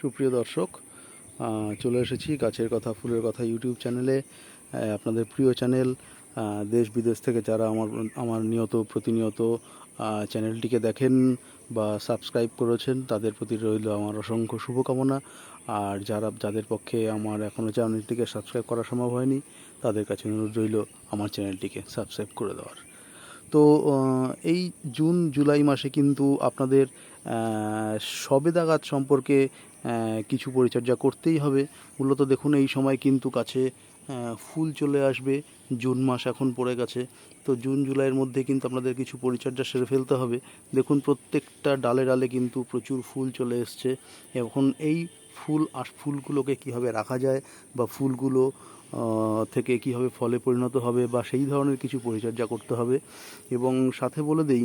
সুপ্রিয় দর্শক চলে এসেছি গাছের কথা, ফুলের কথা ইউটিউব চ্যানেলে আপনাদের প্রিয় চ্যানেল দেশ বিদেশ থেকে যারা আমার আমার নিয়ত, প্রতিনিয়ত চ্যানেলটিকে দেখেন বা সাবস্ক্রাইব করেছেন, তাদের প্রতি রইল আমার অসংখ্য শুভকামনা। আর যারা, যাদের পক্ষে আমার এখনও চ্যানেলটিকে সাবস্ক্রাইব করা সম্ভব হয়নি, তাদের কাছে অনুরোধ রইল আমার চ্যানেলটিকে সাবস্ক্রাইব করে দেওয়ার। তো এই জুন, জুলাই মাসে কিন্তু আপনাদের সবেদা গাছ সম্পর্কে কিছু পরিচর্যা করতেই হবে। মূলত দেখুন, এই সময় কিন্তু কাছে ফুল চলে আসবে। জুন মাস এখন পড়ে গেছে। তো জুন, জুলাইয়ের মধ্যে কিন্তু আপনাদের কিছু পরিচর্যা সেরে ফেলতে হবে। দেখুন, প্রত্যেকটা ডালে ডালে কিন্তু প্রচুর ফুল চলে এসছে। এখন এই ফুল আর ফুলগুলোকে কীভাবে রাখা যায় বা ফুলগুলো থেকে কীভাবে ফলে পরিণত হবে বা সেই ধরনের কিছু পরিচর্যা করতে হবে। এবং সাথে বলে দেই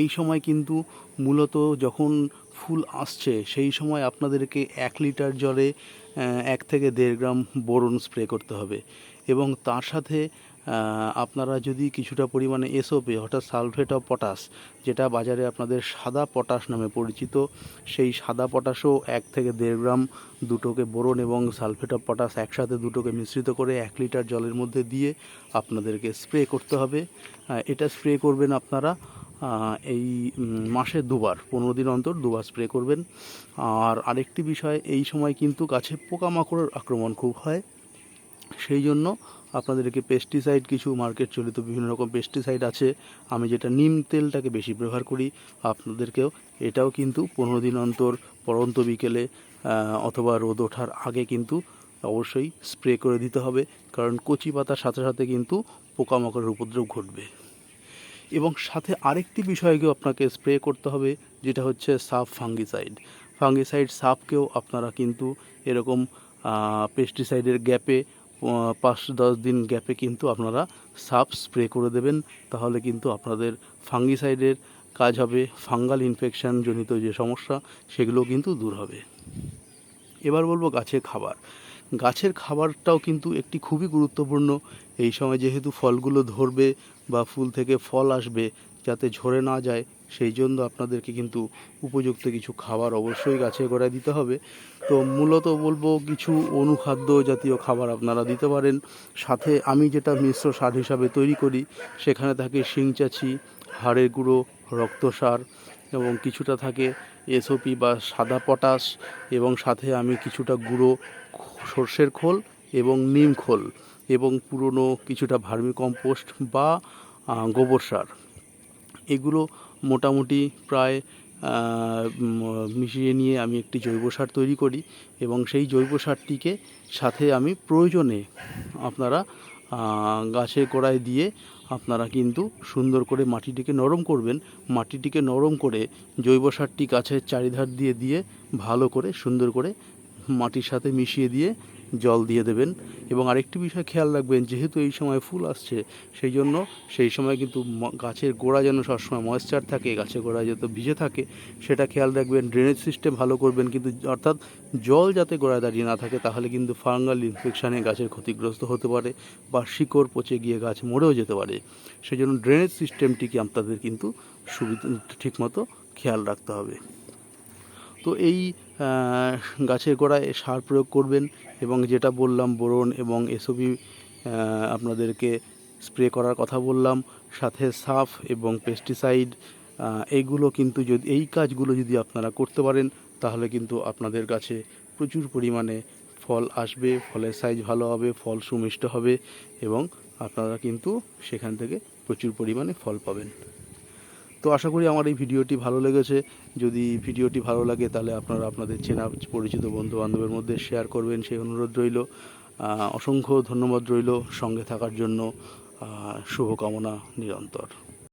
এই সময় কিন্তু মূলত যখন ফুল আসছে, সেই সময় আপনাদেরকে এক লিটার জলে এক থেকে দেড় গ্রাম বোরন স্প্রে করতে হবে। এবং তার সাথে আপনারা যদি কিছুটা পরিমাণে এসওপি অর্থাৎ সালফেট অফ পটাশ, যেটা বাজারে আপনাদের সাদা পটাশ নামে পরিচিত, সেই সাদা পটাশও এক থেকে দেড় গ্রাম দুটোকে বোরন এবং সালফেট অফ পটাশ একসাথে দুটোকে মিশ্রিত করে এক লিটার জলের মধ্যে দিয়ে আপনাদেরকে স্প্রে করতে হবে। এটা স্প্রে করবেন আপনারা এই মাসে দুবার, পনেরো দিন অন্তর দুবার স্প্রে করবেন। আর আরেকটি বিষয়, এই সময় কিন্তু গাছে পোকামাকড়ের আক্রমণ খুব হয়। সেই জন্য আপনাদেরকে পেস্টিসাইড কিছু মার্কেট চলিত বিভিন্ন রকম পেস্টিসাইড আছে। আমি যেটা নিম তেলটাকে বেশি ব্যবহার করি, আপনাদেরকেও এটাও কিন্তু পনেরো দিন অন্তর, পরন্ত বিকেলে অথবা রোদ ওঠার আগে কিন্তু অবশ্যই স্প্রে করে দিতে হবে। কারণ কচি পাতার সাথে সাথে কিন্তু পোকামাকড়ের উপদ্রব ঘটবে। এবং সাথে আরেকটি বিষয়কেও আপনাকে স্প্রে করতে হবে, যেটা হচ্ছে সাপ ফাঙ্গিসাইড। ফাঙ্গিসাইড সাপকেও আপনারা কিন্তু এরকম পেস্টিসাইডের গ্যাপে পাঁচ দশ দিন গ্যাপে কিন্তু আপনারা সাপ স্প্রে করে দেবেন। তাহলে কিন্তু আপনাদের ফাঙ্গিসাইডের কাজ হবে, ফাঙ্গাল ইনফেকশন জনিত যে সমস্যা, সেগুলো কিন্তু দূর হবে। এবার বলব গাছের খাবার। গাছের খাবারটাও কিন্তু একটি খুবই গুরুত্বপূর্ণ। এই সময় যেহেতু ফলগুলো ধরবে বা ফুল থেকে ফল আসবে যাতে ঝরে না যায়, সেই জন্য আপনাদেরকে কিন্তু উপযুক্ত কিছু খাবার অবশ্যই গাছে গোড়ায় দিতে হবে। তো মূলত বলব কিছু অনুখাদ্য জাতীয় খাবার আপনারা দিতে পারেন। সাথে আমি যেটা মিশ্র সার হিসাবে তৈরি করি, সেখানে থাকে শিংচাচি হাড়ের গুঁড়ো, রক্তসার এবং কিছুটা থাকে এসওপি বা সাদা পটাশ এবং সাথে আমি কিছুটা গুঁড়ো সর্ষের খোল এবং নিম খোল এবং পুরনো কিছুটা ভার্মি কম্পোস্ট বা গোবর সার। এগুলো মোটামুটি প্রায় মিশিয়ে নিয়ে আমি একটি জৈব সার তৈরি করি এবং সেই জৈব সারটিকে সাথে আমি প্রয়োজনে আপনারা গাছের গোড়ায় দিয়ে আপনারা কিন্তু সুন্দর করে মাটিটিকে নরম করবেন। মাটিটিকে নরম করে জৈব সারটি গাছের চারিধার দিয়ে দিয়ে ভালো করে সুন্দর করে মাটির সাথে মিশিয়ে দিয়ে জল দিয়ে দেবেন। এবং আরেকটি বিষয় খেয়াল রাখবেন, যেহেতু এই সময় ফুল আসছে, সেই জন্য সেই সময় কিন্তু গাছের গোড়া যেন সবসময় ময়েশ্চার থাকে, গাছের গোড়া যাতে ভিজে থাকে, সেটা খেয়াল রাখবেন। ড্রেনেজ সিস্টেম ভালো করবেন, কিন্তু অর্থাৎ জল যাতে গোড়ায় দাঁড়িয়ে না থাকে, তাহলে কিন্তু ফাঙ্গাল ইনফেকশানে গাছের ক্ষতিগ্রস্ত হতে পারে বা শিকড় পচে গিয়ে গাছ মরেও যেতে পারে। সেই জন্য ড্রেনেজ সিস্টেমটিকে আপনাদের কিন্তু সুবিধা, ঠিকমতো খেয়াল রাখতে হবে। তো এই গাছের গোড়ায় সার প্রয়োগ করবেন এবং যেটা বললাম বোরন এবং এসবি আপনাদেরকে স্প্রে করার কথা বললাম, সাথে সাফ এবং পেস্টিসাইড এইগুলো কিন্তু যদি, এই কাজগুলো যদি আপনারা করতে পারেন, তাহলে কিন্তু আপনাদের কাছে প্রচুর পরিমাণে ফল আসবে, ফলের সাইজ ভালো হবে, ফল সুমিষ্ট হবে এবং আপনারা কিন্তু সেখান থেকে প্রচুর পরিমাণে ফল পাবেন। তো আশা করি আমার এই ভিডিওটি ভালো লেগেছে। যদি ভিডিওটি ভালো লাগে, তাহলে আপনারা আপনাদের চেনা পরিচিত বন্ধু বান্ধবের মধ্যে শেয়ার করবেন। সেই অনুরোধ রইল। অসংখ্য ধন্যবাদ রইল সঙ্গে থাকার জন্য। শুভকামনা নিরন্তর।